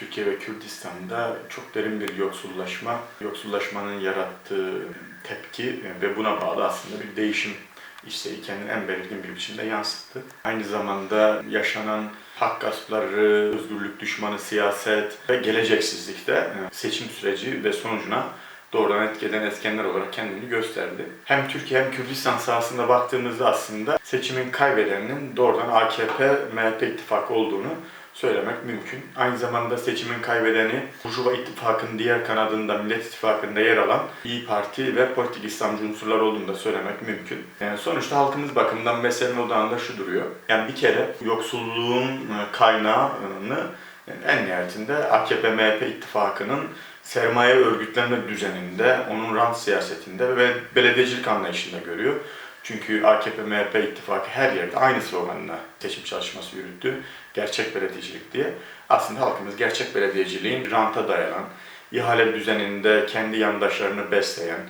Türkiye ve Kürdistan'da çok derin bir yoksullaşma, yoksullaşmanın yarattığı tepki ve buna bağlı aslında bir değişim isteği kendini en belirgin bir biçimde yansıttı. Aynı zamanda yaşanan hak gaspları, özgürlük düşmanı siyaset ve geleceksizlikte e, seçim süreci ve sonucuna doğrudan etki eden etkenler olarak kendini gösterdi. Hem Türkiye hem Kürdistan sahasında baktığımızda aslında seçimin kaybedeninin doğrudan AKP-MHP ittifakı olduğunu söylemek mümkün. Aynı zamanda seçimin kaybedeni Burjuva İttifakı'nın diğer kanadında Millet İttifakı'nda yer alan İyi Parti ve politik İslamcı unsurlar olduğunu da söylemek mümkün. Yani sonuçta halkımız bakımından meselenin odağında şu duruyor. Yani bir kere yoksulluğun e, kaynağını en nihayetinde AKP-MHP ittifakının sermaye örgütlenme düzeninde, onun rant siyasetinde ve belediyecilik anlayışında görüyor. Çünkü AKP-MHP ittifakı her yerde aynı sloganla seçim çalışması yürüttü. Gerçek belediyecilik diye. Aslında halkımız gerçek belediyeciliğin ranta dayanan, ihale düzeninde kendi yandaşlarını besleyen,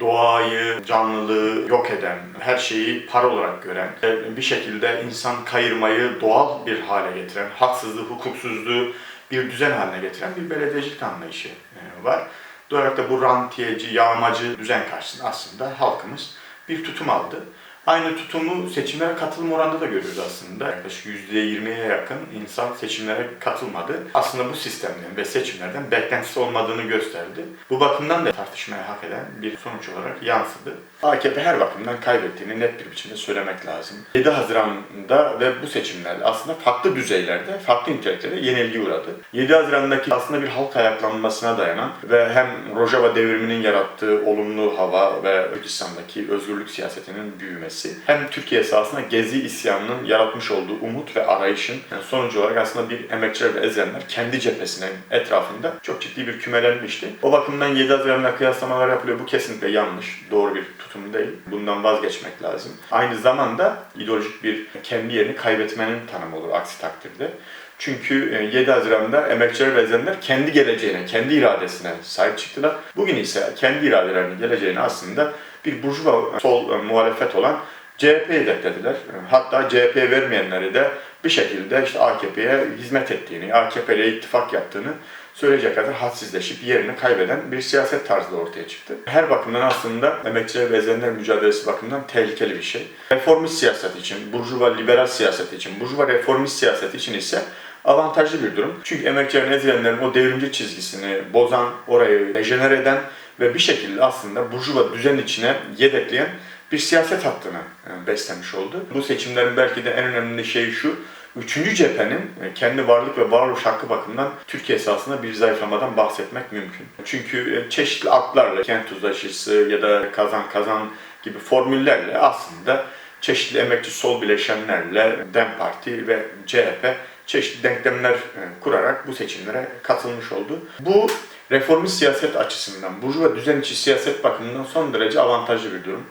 doğayı, canlılığı yok eden, her şeyi para olarak gören, ve bir şekilde insan kayırmayı doğal bir hale getiren, haksızlığı, hukuksuzluğu bir düzen haline getiren bir belediyecilik anlayışı e, var. Da bu rantiyeci, yağmacı düzen karşısında aslında halkımız bir tutum aldı. Aynı tutumu seçimlere katılım oranında da görüyoruz aslında. Yaklaşık %20'ye yakın insan seçimlere katılmadı. Aslında bu sistemden ve seçimlerden beklentisi olmadığını gösterdi. Bu bakımdan da tartışmaya hak eden bir sonuç olarak yansıdı. AKP her bakımdan kaybettiğini net bir biçimde söylemek lazım. 7 Haziran'da ve bu seçimlerde aslında farklı düzeylerde, farklı niteliklerde yenilgi uğradı. 7 Haziran'daki aslında bir halk ayaklanmasına dayanan ve hem Rojava devriminin yarattığı olumlu hava ve Kürdistan'daki özgürlük siyasetinin büyümesi, hem Türkiye sahasında Gezi isyanının yaratmış olduğu umut ve arayışın yani sonucu olarak aslında bir emekçiler ve ezenler kendi cephesinin etrafında çok ciddi bir kümelenmişti. O bakımdan 7 Haziran'la kıyaslamalar yapılıyor. Bu kesinlikle yanlış, doğru bir tutum değil. Bundan vazgeçmek lazım. Aynı zamanda ideolojik bir kendi yerini kaybetmenin tanımı olur aksi takdirde. Çünkü e, 7 Haziran'da emekçiler ve ezenler kendi geleceğine, kendi iradesine sahip çıktılar. Bugün ise kendi iradelerinin geleceğini aslında bir burjuva sol e, muhalefet olan CHP'yi hedeflediler. Hatta CHP vermeyenleri de bir şekilde işte AKP'ye hizmet ettiğini, AKP ittifak yaptığını söyleyecek kadar hadsizleşip yerini kaybeden bir siyaset tarzı ortaya çıktı. Her bakımdan aslında emekçiler ve ezenler mücadelesi bakımından tehlikeli bir şey. Reformist siyaset için, burjuva liberal siyaset için, burjuva reformist siyaset için ise avantajlı bir durum. Çünkü emekçilerin, ezilenlerin o devrimci çizgisini bozan, orayı dejenere eden ve bir şekilde aslında burjuva düzen içine yedekleyen bir siyaset hattını e, beslemiş oldu. Bu seçimlerin belki de en önemli şeyi şu, Üçüncü cephenin e, kendi varlık ve varoluş hakkı bakımından Türkiye esasında bir zayıflamadan bahsetmek mümkün. Çünkü e, çeşitli adlarla, kent tuzlaşısı ya da kazan kazan gibi formüllerle aslında çeşitli emekçi sol bileşenlerle DEM Parti ve CHP çeşitli denklemler kurarak bu seçimlere katılmış oldu. Bu reformist siyaset açısından, burjuva düzen içi siyaset bakımından son derece avantajlı bir durum.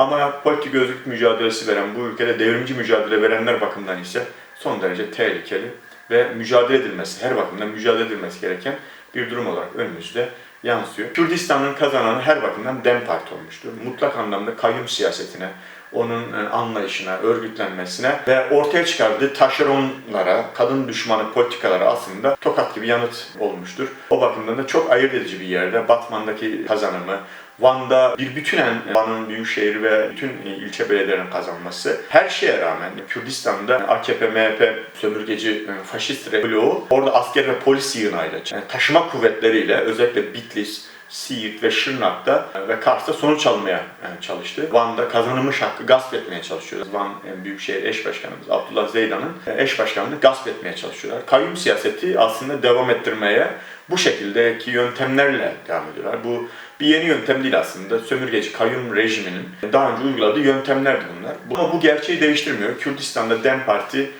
Ama politik özgürlük mücadelesi veren, bu ülkede devrimci mücadele verenler bakımından ise son derece tehlikeli ve mücadele edilmesi, her bakımdan mücadele edilmesi gereken bir durum olarak önümüzde yansıyor. Kürdistan'ın kazananı her bakımdan DEM Parti olmuştur. Mutlak anlamda kayyum siyasetine, onun anlayışına, örgütlenmesine ve ortaya çıkardığı taşeronlara, kadın düşmanı politikalara aslında tokat gibi yanıt olmuştur. O bakımdan da çok ayırt edici bir yerde Batman'daki kazanımı, Van'da bir bütünen Van'ın büyükşehir ve bütün ilçe belediyelerinin kazanması her şeye rağmen Kürdistan'da AKP, MHP sömürgeci faşist bloğu orada asker ve polis yığınıyla yani taşıma kuvvetleriyle özellikle Bitlis, Siirt ve Şırnak'ta ve Kars'ta sonuç almaya çalıştı. Van'da kazanılmış hakkı gasp etmeye çalışıyoruz. Van büyükşehir eş başkanımız Abdullah Zeydan'ın eş başkanını gasp etmeye çalışıyorlar. Kayyum siyaseti aslında devam ettirmeye bu şekildeki yöntemlerle devam ediyorlar. Bu bir yeni yöntem değil aslında. Sömürgeci kayyum rejiminin daha önce uyguladığı yöntemlerdi bunlar. Ama bu gerçeği değiştirmiyor. Kürdistan'da DEM Parti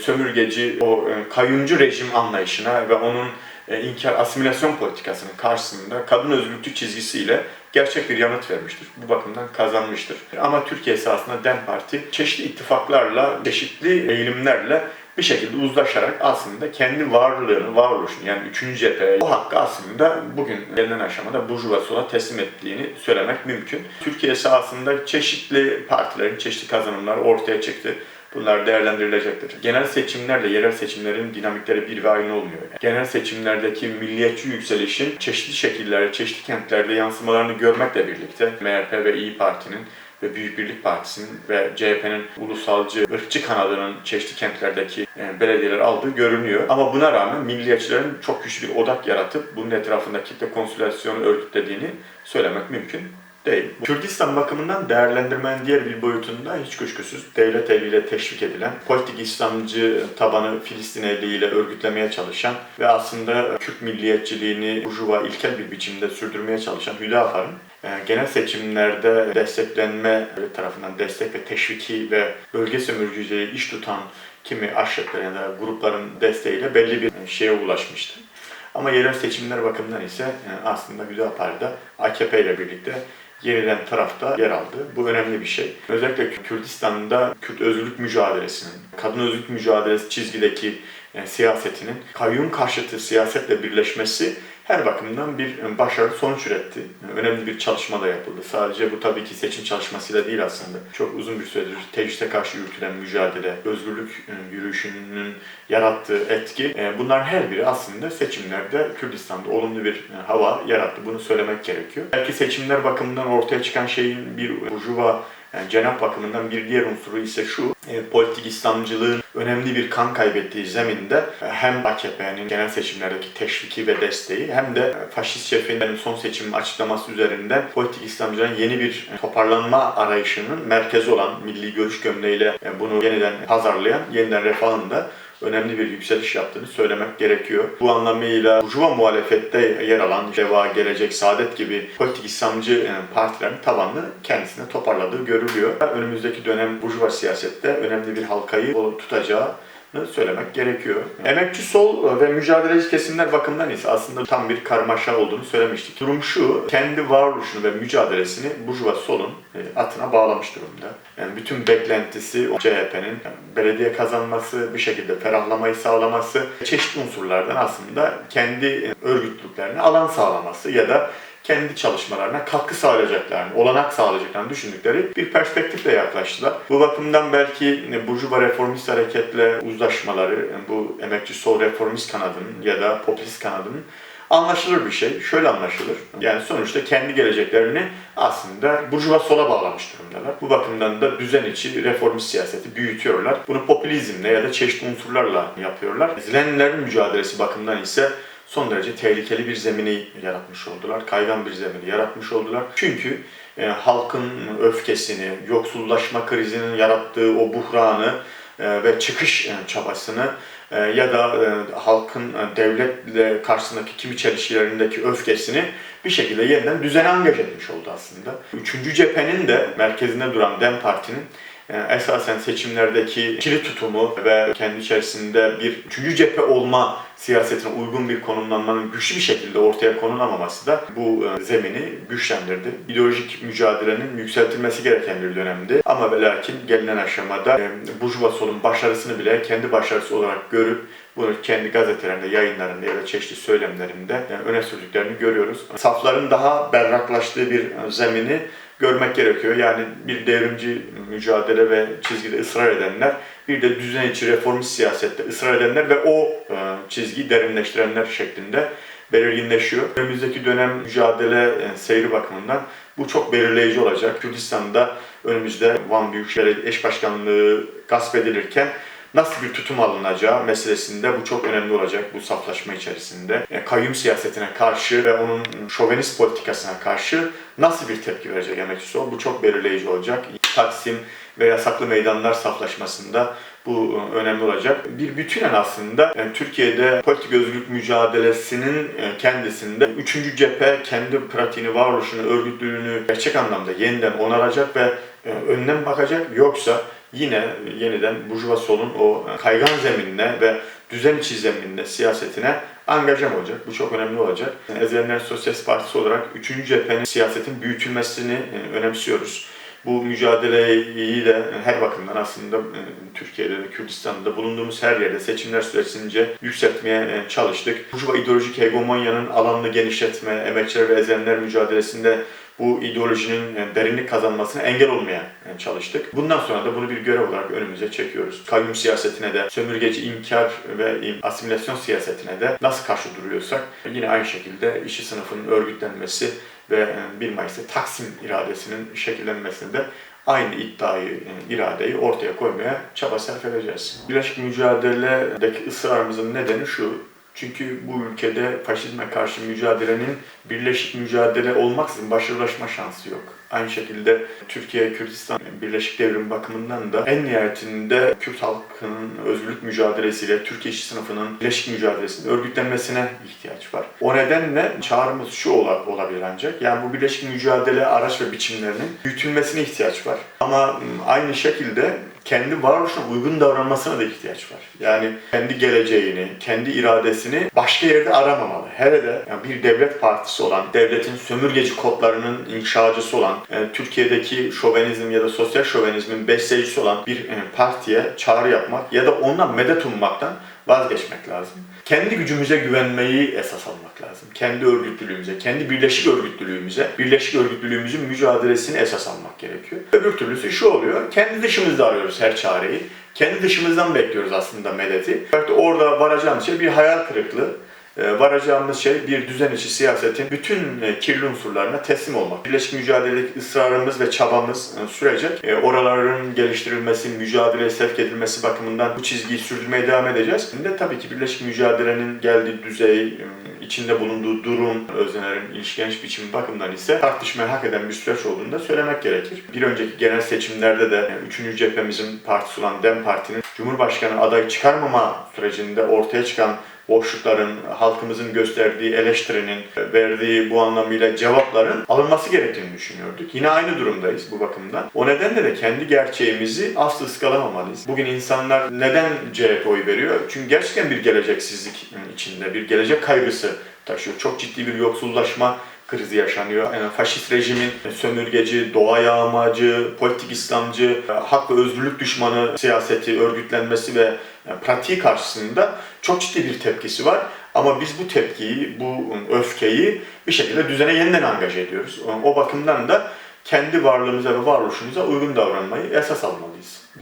sömürgeci o kayyumcu rejim anlayışına ve onun inkar asimilasyon politikasının karşısında kadın özgürlükçü çizgisiyle gerçek bir yanıt vermiştir. Bu bakımdan kazanmıştır. Ama Türkiye esasında DEM Parti çeşitli ittifaklarla, çeşitli eğilimlerle bir şekilde uzlaşarak aslında kendi varlığını, varoluşunu yani üçüncü cephe o hakkı aslında bugün gelinen aşamada Burjuva sola teslim ettiğini söylemek mümkün. Türkiye sahasında çeşitli partilerin çeşitli kazanımları ortaya çıktı. Bunlar değerlendirilecektir. Genel seçimlerle yerel seçimlerin dinamikleri bir ve aynı olmuyor. Genel seçimlerdeki milliyetçi yükselişin çeşitli şekillerde, çeşitli kentlerde yansımalarını görmekle birlikte MHP ve İyi Parti'nin ve Büyük Birlik Partisi'nin ve CHP'nin ulusalcı, ırkçı kanadının çeşitli kentlerdeki e, belediyeler aldığı görünüyor. Ama buna rağmen milliyetçilerin çok güçlü bir odak yaratıp bunun etrafında kitle konsolidasyonu örgütlediğini söylemek mümkün değil. Kürdistan bakımından değerlendirmenin diğer bir boyutunda hiç kuşkusuz devlet eliyle teşvik edilen, politik İslamcı tabanı Filistin eliyle örgütlemeye çalışan ve aslında Kürt milliyetçiliğini burjuva ilkel bir biçimde sürdürmeye çalışan Hüdapar'ın e, genel seçimlerde desteklenme tarafından destek ve teşviki ve bölge sömürücülüğü iş tutan kimi aşırıkların ya da grupların desteğiyle belli bir şeye ulaşmıştı. Ama yerel seçimler bakımından ise e, aslında Hüdapar'da AKP ile birlikte yeniden tarafta yer aldı. Bu önemli bir şey. Özellikle Kürdistan'da Kürt özgürlük mücadelesinin, kadın özgürlük mücadelesi çizgideki e, siyasetinin kayyum karşıtı siyasetle birleşmesi her bakımdan bir başarılı sonuç üretti. Önemli bir çalışma da yapıldı. Sadece bu tabii ki seçim çalışmasıyla değil aslında. Çok uzun bir süredir tecriste karşı yürütülen mücadele, özgürlük e, yürüyüşünün yarattığı etki, e, bunlar her biri aslında seçimlerde Kürdistan'da olumlu bir e, hava yarattı. Bunu söylemek gerekiyor. Belki seçimler bakımından ortaya çıkan şeyin bir burjuva yani cenap bakımından bir diğer unsuru ise şu, e, politik İslamcılığın önemli bir kan kaybettiği zeminde e, hem AKP'nin genel seçimlerdeki teşviki ve desteği hem de faşist şefin son seçim açıklaması üzerinde politik İslamcılığın yeni bir toparlanma arayışının merkezi olan milli görüş gömleğiyle e, bunu yeniden pazarlayan, yeniden refahın da önemli bir yükseliş yaptığını söylemek gerekiyor. Bu anlamıyla Burjuva muhalefette yer alan Deva, Gelecek, Saadet gibi politik İslamcı e, partilerin tabanını kendisine toparladığı görülüyor. Önümüzdeki dönem Burjuva siyasette önemli bir halkayı tutacağı söylemek gerekiyor. Emekçi sol ve mücadeleci kesimler bakımından ise aslında tam bir karmaşa olduğunu söylemiştik. Durum şu, kendi varoluşunu ve mücadelesini Burjuva solun e, atına bağlamış durumda. Yani bütün beklentisi CHP'nin belediye kazanması, bir şekilde ferahlamayı sağlaması, çeşitli unsurlardan aslında kendi örgütlüklerine alan sağlaması ya da kendi çalışmalarına katkı sağlayacaklarını, olanak sağlayacaklarını düşündükleri bir perspektifle yaklaştılar. Bu bakımdan belki Burjuva reformist hareketle uzlaşmaları, bu emekçi sol reformist kanadının ya da popülist kanadının anlaşılır bir şey. Şöyle anlaşılır. Yani sonuçta kendi geleceklerini aslında burjuva sola bağlamış durumdalar. Bu bakımdan da düzen içi reformist siyaseti büyütüyorlar. Bunu popülizmle ya da çeşitli unsurlarla yapıyorlar. Ezilenlerin mücadelesi bakımından ise son derece tehlikeli bir zemini yaratmış oldular. Kaygan bir zemini yaratmış oldular. Çünkü e, halkın öfkesini, yoksullaşma krizinin yarattığı o buhranı e, ve çıkış e, çabasını e, ya da e, halkın e, devletle karşısındaki kimi çelişkilerindeki öfkesini bir şekilde yeniden düzene angaj etmiş oldu aslında. Üçüncü cephenin de merkezinde duran DEM Parti'nin e, esasen seçimlerdeki ikili tutumu ve kendi içerisinde bir üçüncü cephe olma siyasetine uygun bir konumlanmanın güçlü bir şekilde ortaya konulamaması da bu e, zemini güçlendirdi. İdeolojik mücadelenin yükseltilmesi gereken bir dönemdi. Ama ve lakin gelinen aşamada e, Burjuva solun başarısını bile kendi başarısı olarak görüp bunu kendi gazetelerinde, yayınlarında ya da çeşitli söylemlerinde öne sürdüklerini görüyoruz. Safların daha berraklaştığı bir zemini görmek gerekiyor. Yani bir devrimci mücadele ve çizgide ısrar edenler, bir de düzen içi reformist siyasette ısrar edenler ve o e, çizgiyi derinleştirenler şeklinde belirginleşiyor. Önümüzdeki dönem mücadele e, seyri bakımından bu çok belirleyici olacak. Kürdistan'da önümüzde Van Büyükşehir eş başkanlığı gasp edilirken nasıl bir tutum alınacağı meselesinde bu çok önemli olacak bu saflaşma içerisinde. Yani kayyum siyasetine karşı ve onun şovenist politikasına karşı nasıl bir tepki verecek emekçi sol bu çok belirleyici olacak. Taksim ve yasaklı meydanlar saflaşmasında bu e, önemli olacak. Bir bütünen aslında yani Türkiye'de politik özgürlük mücadelesinin e, kendisinde üçüncü cephe kendi pratiğini, varoluşunu, örgütlülüğünü gerçek anlamda yeniden onaracak ve e, önüne bakacak. Yoksa yine yeniden Burjuva solun o kaygan zeminine ve düzen içi zeminine, siyasetine angajam olacak. Bu çok önemli olacak. Ezilenler Sosyalist Partisi olarak 3. cephenin siyasetin büyütülmesini önemsiyoruz. Bu mücadeleyi de her bakımdan aslında e, Türkiye'de ve Kürdistan'da bulunduğumuz her yerde seçimler süresince yükseltmeye e, çalıştık. Burjuva ideolojik hegemonyanın alanını genişletme, emekçiler ve ezilenler mücadelesinde bu ideolojinin e, derinlik kazanmasına engel olmaya e, çalıştık. Bundan sonra da bunu bir görev olarak önümüze çekiyoruz. Kayyum siyasetine de, sömürgeci inkar ve asimilasyon siyasetine de nasıl karşı duruyorsak yine aynı şekilde işçi sınıfının örgütlenmesi ve e, 1 Mayıs'ta Taksim iradesinin şekillenmesinde aynı iddiayı, e, iradeyi ortaya koymaya çaba sarf edeceğiz. Birleşik mücadeledeki ısrarımızın nedeni şu, çünkü bu ülkede faşizme karşı mücadelenin birleşik mücadele olmaksızın başarılaşma şansı yok. Aynı şekilde Türkiye, Kürdistan Birleşik Devrim bakımından da en nihayetinde Kürt halkının özgürlük mücadelesiyle Türkiye işçi sınıfının birleşik mücadelesinin örgütlenmesine ihtiyaç var. O nedenle çağrımız şu ola- olabilir ancak. Yani bu birleşik mücadele araç ve biçimlerinin büyütülmesine ihtiyaç var. Ama m, aynı şekilde kendi varoluşuna uygun davranmasına da ihtiyaç var. Yani kendi geleceğini, kendi iradesini başka yerde aramamalı. Hele de yani bir devlet partisi olan, devletin sömürgeci kodlarının inşacısı olan, e, Türkiye'deki şovenizm ya da sosyal şovenizmin besleyicisi olan bir e, partiye çağrı yapmak ya da ondan medet ummaktan vazgeçmek lazım. Kendi gücümüze güvenmeyi esas almak lazım. Kendi örgütlülüğümüze, kendi birleşik örgütlülüğümüze, birleşik örgütlülüğümüzün mücadelesini esas almak gerekiyor. Öbür türlüsü şu oluyor, kendi dışımızda arıyoruz her çareyi. Kendi dışımızdan bekliyoruz aslında medeti. Fakat orada varacağımız şey bir hayal kırıklığı. Ee, varacağımız şey bir düzen içi siyasetin bütün e, kirli unsurlarına teslim olmak. Birleşik mücadeledeki ısrarımız ve çabamız e, sürecek. E, Oraların geliştirilmesi, mücadeleye sevk edilmesi bakımından bu çizgiyi sürdürmeye devam edeceğiz. Şimdi de tabii ki birleşik mücadelenin geldiği düzey, içinde bulunduğu durum, öznerin ilişkileniş biçimi bakımından ise tartışmaya hak eden bir süreç olduğunu da söylemek gerekir. Bir önceki genel seçimlerde de 3. cephemizin partisi olan DEM Parti'nin Cumhurbaşkanı adayı çıkarmama sürecinde ortaya çıkan boşlukların, halkımızın gösterdiği eleştirinin, verdiği bu anlamıyla cevapların alınması gerektiğini düşünüyorduk. Yine aynı durumdayız bu bakımdan. O nedenle de kendi gerçeğimizi asla ıskalamamalıyız. Bugün insanlar neden CHP oy veriyor? Çünkü gerçekten bir geleceksizlik içinde, bir gelecek kaygısı taşıyor. Çok ciddi bir yoksullaşma krizi yaşanıyor. Yani faşist rejimin sömürgeci, doğa yağmacı, politik İslamcı, hak ve özgürlük düşmanı siyaseti örgütlenmesi ve pratiği karşısında çok ciddi bir tepkisi var. Ama biz bu tepkiyi, bu öfkeyi bir şekilde düzene yeniden angaje ediyoruz. O bakımdan da kendi varlığımıza ve varoluşumuza uygun davranmayı esas almalıyız.